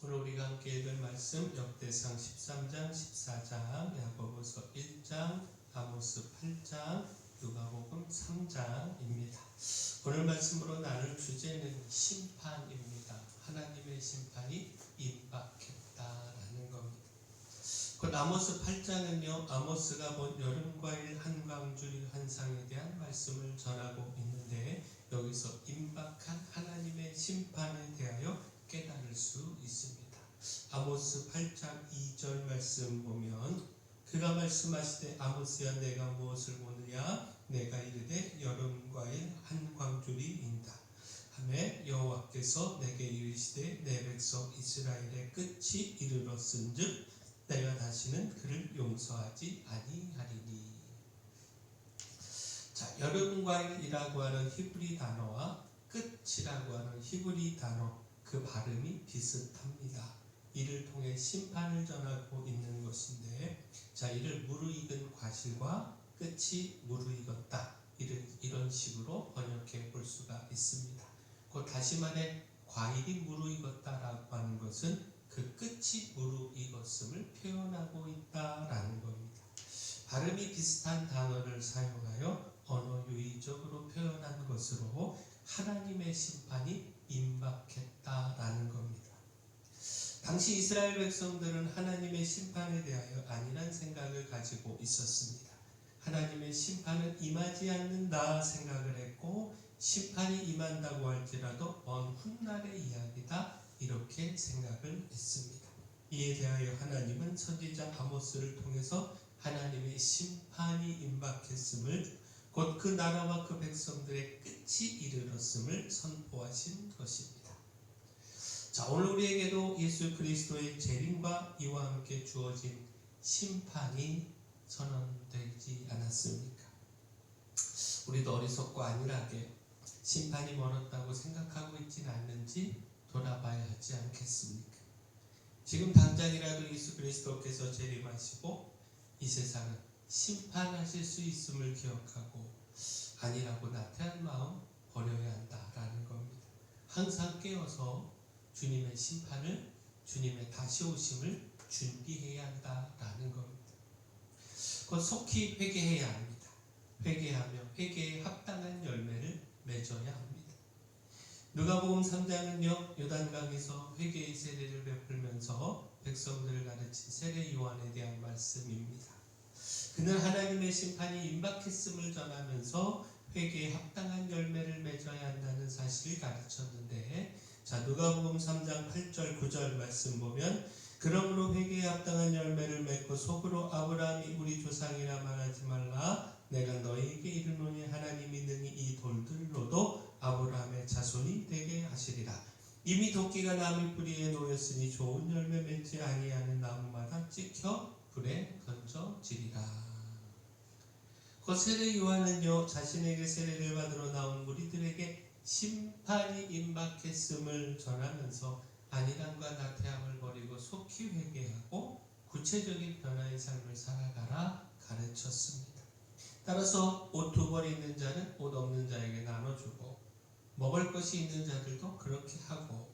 오늘 우리가 함께 읽을 말씀 역대상 13장, 14장, 야고보서 1장, 아모스 8장, 누가복음 3장입니다. 오늘 말씀으로 나눌 주제는 심판입니다. 하나님의 심판이 임박했다라는 겁니다. 그 아모스 8장은요, 아모스가 본 여름과일 한광줄 환상에 대한 말씀을 전하고 있는데 여기서 임박한 하나님의 심판에 대하여 깨달을 수 있습니다. 아모스 8장 2절 말씀 보면 그가 말씀하시되 아모스야 내가 무엇을 보느냐? 내가 이르되 여름과일 한 광줄이 인다. 하매 여호와께서 내게 이르시되 내 백성 이스라엘의 끝이 이르렀은즉 내가 다시는 그를 용서하지 아니하리니. 자 여름과일이라고 하는 히브리 단어와 끝이라고 하는 히브리 단어 그 발음이 비슷합니다. 이를 통해 심판을 전하고 있는 것인데, 자, 이를 무르익은 과실과 끝이 무르익었다. 이런, 이런 식으로 번역해 볼 수가 있습니다. 곧 다시 말해, 과일이 무르익었다라고 하는 것은 그 끝이 무르익었음을 표현하고 있다라는 겁니다. 발음이 비슷한 단어를 사용하여 언어 유의적으로 표현한 것으로 하나님의 심판이 임박했다라는 겁니다. 당시 이스라엘 백성들은 하나님의 심판에 대하여 아니란 생각을 가지고 있었습니다. 하나님의 심판은 임하지 않는다 생각을 했고 심판이 임한다고 할지라도 먼 훗날의 이야기다 이렇게 생각을 했습니다. 이에 대하여 하나님은 선지자 아모스를 통해서 하나님의 심판이 임박했음을 곧 그 나라와 그 백성들의 끝이 이르렀음을 선포하신 것입니다. 자, 오늘 우리에게도 예수 그리스도의 재림과 이와 함께 주어진 심판이 선언되지 않았습니까? 우리도 어리석고 안일하게 심판이 멀었다고 생각하고 있지는 않는지 돌아봐야 하지 않겠습니까? 지금 당장이라도 예수 그리스도께서 재림하시고 이 세상은 심판하실 수 있음을 기억하고 아니라고 나태한 마음 버려야 한다라는 겁니다. 항상 깨어서 주님의 심판을 주님의 다시 오심을 준비해야 한다라는 겁니다. 곧 속히 회개해야 합니다. 회개하며 회개에 합당한 열매를 맺어야 합니다. 누가복음 3장은요 요단강에서 회개의 세례를 베풀면서 백성들을 가르친 세례 요한에 대한 말씀입니다. 그는 하나님의 심판이 임박했음을 전하면서 회개에 합당한 열매를 맺어야 한다는 사실을 가르쳤는데 자 누가복음 3장 8절 9절 말씀 보면 그러므로 회개에 합당한 열매를 맺고 속으로 아브라함이 우리 조상이라 말하지 말라 내가 너희에게 이르노니 하나님이 능히 이 돌들로도 아브라함의 자손이 되게 하시리라 이미 도끼가 나무 뿌리에 놓였으니 좋은 열매 맺지 아니하는 나무마다 찍혀 불에 던져지리라 그 세례 요한은요 자신에게 세례를 받으러 나온 무리들에게 심판이 임박했음을 전하면서 안일함과 나태함을 버리고 속히 회개하고 구체적인 변화의 삶을 살아가라 가르쳤습니다. 따라서 옷 두 벌 있는 자는 옷 없는 자에게 나눠주고 먹을 것이 있는 자들도 그렇게 하고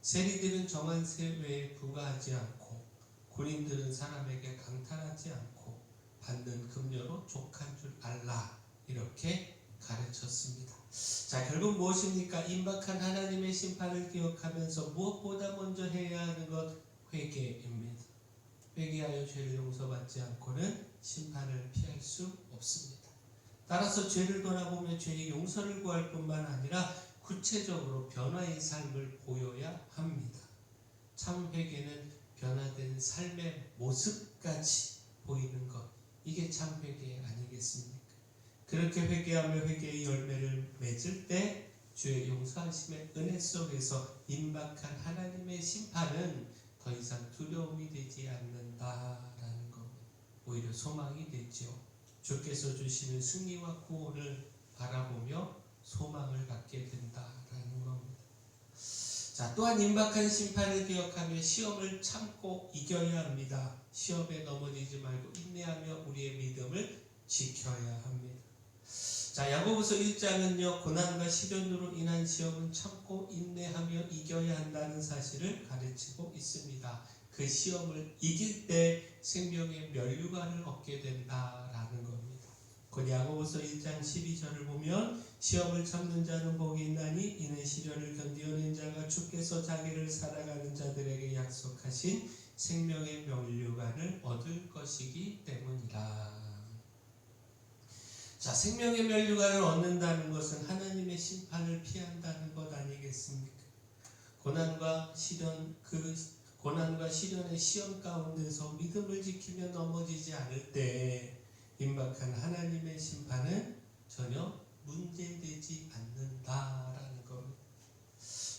세리들은 정한 세외에 부과하지 않고 군인들은 사람에게 강탈하지 않고 받는 급료로 족한 줄 알라 이렇게 가르쳤습니다. 자 결국 무엇입니까? 임박한 하나님의 심판을 기억하면서 무엇보다 먼저 해야 하는 것 회개입니다. 회개하여 죄를 용서받지 않고는 심판을 피할 수 없습니다. 따라서 죄를 돌아보며 죄의 용서를 구할 뿐만 아니라 구체적으로 변화의 삶을 보여야 합니다. 참 회개는 변화된 삶의 모습까지 보이는 것 이게 참 회개 아니겠습니까? 그렇게 회개하며 회개의 열매를 맺을 때 주의 용서하심의 은혜 속에서 임박한 하나님의 심판은 더 이상 두려움이 되지 않는다라는 겁니다. 오히려 소망이 되죠. 주께서 주시는 승리와 구원을 바라보며 소망을 갖게 된다라는 겁니다. 자, 또한 임박한 심판을 기억하며 시험을 참고 이겨야 합니다. 시험에 넘어지지 말고 인내하며 우리의 믿음을 지켜야 합니다. 자, 자, 야고보서 1장은요, 고난과 시련으로 인한 시험은 참고 인내하며 이겨야 한다는 사실을 가르치고 있습니다. 그 시험을 이길 때 생명의 면류관을 얻게 겁니다. 곧 야고보서 1장 12절을 보면 시험을 참는 자는 복이 있나니 이는 시련을 견디어낸 자가 주께서 자기를 살아가는 자들에게 약속하신 생명의 면류관을 얻을 것이기 때문이라. 자, 생명의 면류관을 얻는다는 것은 하나님의 심판을 피한다는 것 아니겠습니까? 고난과 시련 그 고난과 시련의 시험 가운데서 믿음을 지키며 넘어지지 않을 때 임박한 하나님의 심판은 전혀 문제되지 않는다라는 겁니다.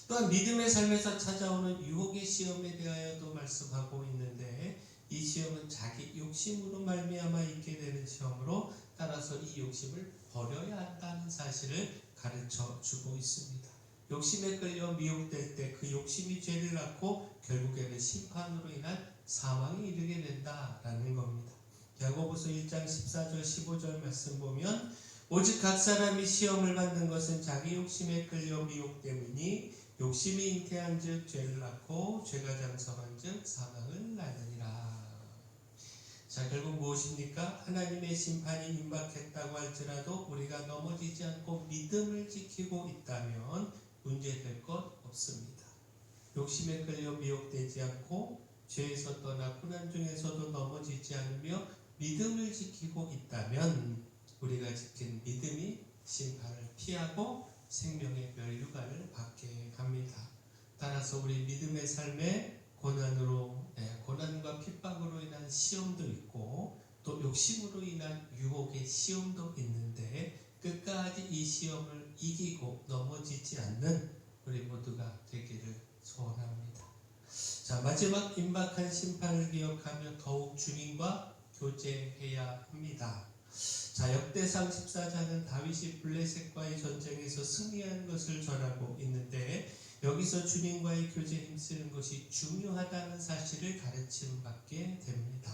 또한 믿음의 삶에서 찾아오는 유혹의 시험에 대하여도 말씀하고 있는데 이 시험은 자기 욕심으로 말미암아 있게 되는 시험으로 따라서 이 욕심을 버려야 한다는 사실을 가르쳐 주고 있습니다. 욕심에 끌려 미혹될 때 그 욕심이 죄를 낳고 결국에는 심판으로 인한 사망에 이르게 된다라는 겁니다. 야고보서 1장 14절 15절 말씀 보면 오직 각 사람이 시험을 받는 것은 자기 욕심에 끌려 미혹 때문이니 욕심이 잉태한즉 죄를 낳고 죄가 장성한즉 사망을 낳느니라. 자 결국 무엇입니까? 하나님의 심판이 임박했다고 할지라도 우리가 넘어지지 않고 믿음을 지키고 있다면 문제될 것 없습니다. 욕심에 끌려 미혹되지 않고 죄에서 떠나 고난 중에서도 넘어지지 않으며 믿음을 지키고 있다면 우리가 지킨 믿음이 심판을 피하고 생명의 멸류관을 받게 합니다. 따라서 우리 믿음의 삶에 고난으로 예, 고난과 핍박으로 인한 시험도 있고 또 욕심으로 인한 유혹의 시험도 있는데 끝까지 이 시험을 이기고 넘어지지 않는 우리 모두가 되기를 소원합니다. 자 마지막 임박한 심판을 기억하며 더욱 주님과 교제해야 합니다. 자 역대상 14장은 다윗이 블레셋과의 전쟁에서 승리한 것을 전하고 있는데 여기서 주님과의 교제에 힘쓰는 것이 중요하다는 사실을 가르침 받게 됩니다.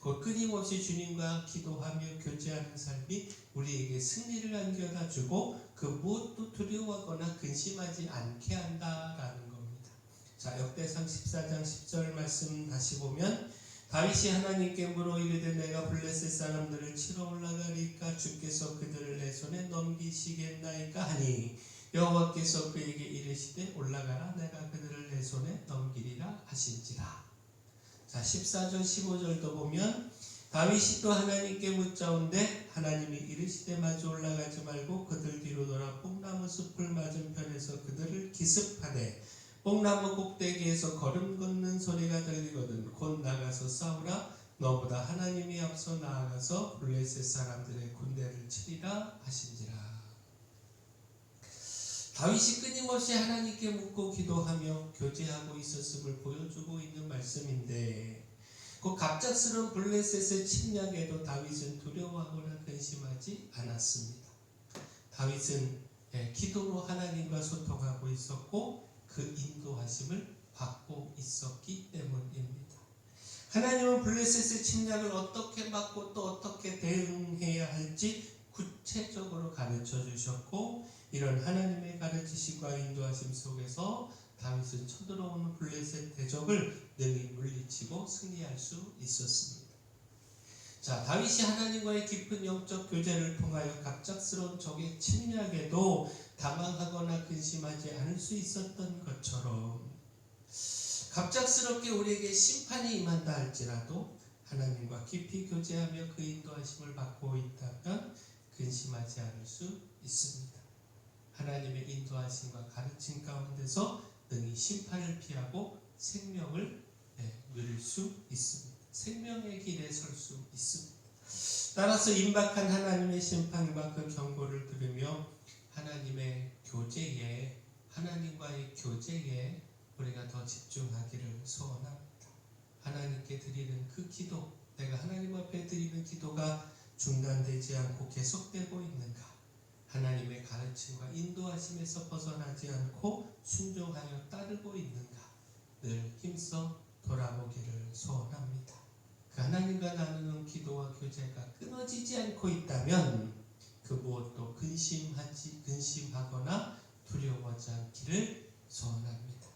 곧 끊임없이 주님과 기도하며 교제하는 삶이 우리에게 승리를 안겨다 주고 그 무엇도 두려워하거나 근심하지 않게 한다라는 겁니다. 자 역대상 14장 10절 말씀 다시 보면 다윗이 하나님께 물어 이르되 내가 블레셋 사람들을 치러 올라가리까? 주께서 그들을 내 손에 넘기시겠나이까 하니 여호와께서 그에게 이르시되 올라가라 내가 그들을 내 손에 넘기리라 하신지라. 자 14절 15절도 보면 다윗이 또 하나님께 묻자온데 하나님이 이르시되 마주 올라가지 말고 그들 뒤로 돌아 뽕나무 숲을 맞은편에서 그들을 기습하되 뽕나무 꼭대기에서 걸음 걷는 소리가 들리거든 곧 나가서 싸우라 너보다 하나님이 앞서 나아가서 블레셋 사람들의 군대를 치리라 하신지라 다윗이 끊임없이 하나님께 묻고 기도하며 교제하고 있었음을 보여주고 있는 말씀인데 그 갑작스러운 블레셋의 침략에도 다윗은 두려워하거나 근심하지 않았습니다. 다윗은 예, 기도로 하나님과 소통하고 있었고 그 인도하심을 받고 있었기 때문입니다. 하나님은 블레셋의 침략을 어떻게 막고 또 어떻게 대응해야 할지 구체적으로 가르쳐 주셨고 이런 하나님의 가르치심과 인도하심 속에서 다윗은 쳐들어오는 블레셋 대적을 능히 물리치고 승리할 수 있었습니다. 자, 다윗이 하나님과의 깊은 영적 교제를 통하여 갑작스러운 적의 침략에도 당황하거나 근심하지 않을 수 있었던 것처럼 갑작스럽게 우리에게 심판이 임한다 할지라도 하나님과 깊이 교제하며 그 인도하심을 받고 있다면 근심하지 않을 수 있습니다. 하나님의 인도하심과 가르침 가운데서 능히 심판을 피하고 생명을 네, 누릴 수 있습니다. 생명의 길에 설 수 있습니다. 따라서 임박한 하나님의 심판과 그 경고를 들으며 하나님의 교제에 하나님과의 교제에 우리가 더 집중하기를 소원합니다. 하나님께 드리는 그 기도, 내가 하나님 앞에 드리는 기도가 중단되지 않고 계속되고 있는가? 하나님의 가르침과 인도하심에서 벗어나지 않고 순종하여 따르고 있는가? 늘 힘써 돌아보기를 소원합니다. 그 하나님과 나누는 기도와 교제가 끊어지지 않고 있다면 그 무엇도 근심하지 근심하거나 두려워하지 않기를 소원합니다.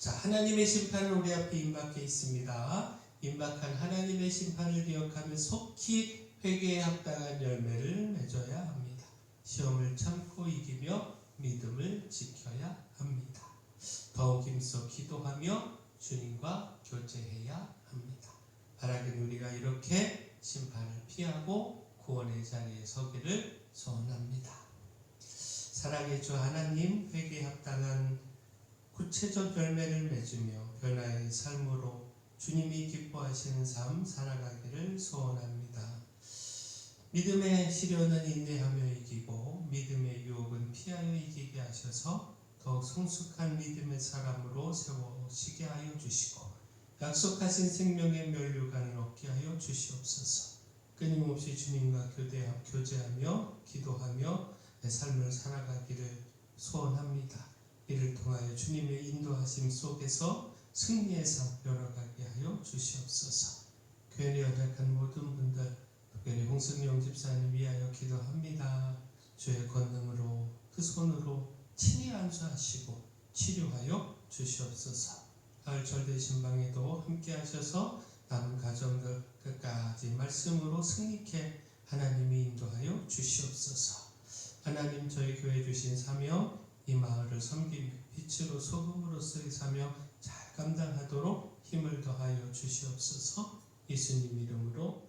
자, 하나님의 심판은 우리 앞에 임박해 있습니다. 임박한 하나님의 심판을 기억하며 속히 회개에 합당한 열매를 맺어야 합니다. 시험을 참고 이기며 믿음을 지켜야 합니다. 더욱 힘써 기도하며 주님과 교제해야 합니다. 바라긴 우리가 이렇게 심판을 피하고 구원의 자리에 서기를 소원합니다. 사랑의 주 하나님 회개에 합당한 구체적 열매를 맺으며 변화의 삶으로 주님이 기뻐하시는 삶 살아가기를 소원합니다. 믿음의 시련은 인내하며 이기고 믿음의 유혹은 피하여 이기게 하셔서 더욱 성숙한 믿음의 사람으로 세워시게 하여 주시고 약속하신 생명의 면류관을 얻게 하여 주시옵소서. 끊임없이 주님과 교대, 교제하며 기도하며 내 삶을 살아가기를 소원합니다. 이를 통하여 주님의 인도하심 속에서 승리의 삶 열어가게 하여 주시옵소서. 교회에 연약한 모든 분들, 특별히 홍승영 집사님 위하여 기도합니다. 주의 권능으로 그 손으로 친히 안수하시고 치료하여 주시옵소서. 가을 절대 신방에도 함께 하셔서 남은 가정들 끝까지 말씀으로 승리케 하나님이 인도하여 주시옵소서. 하나님 저희 교회 주신 사명 이 마을을 섬기며 빛으로 소금으로서의 사명 잘 감당하도록 힘을 더하여 주시옵소서. 예수님 이름으로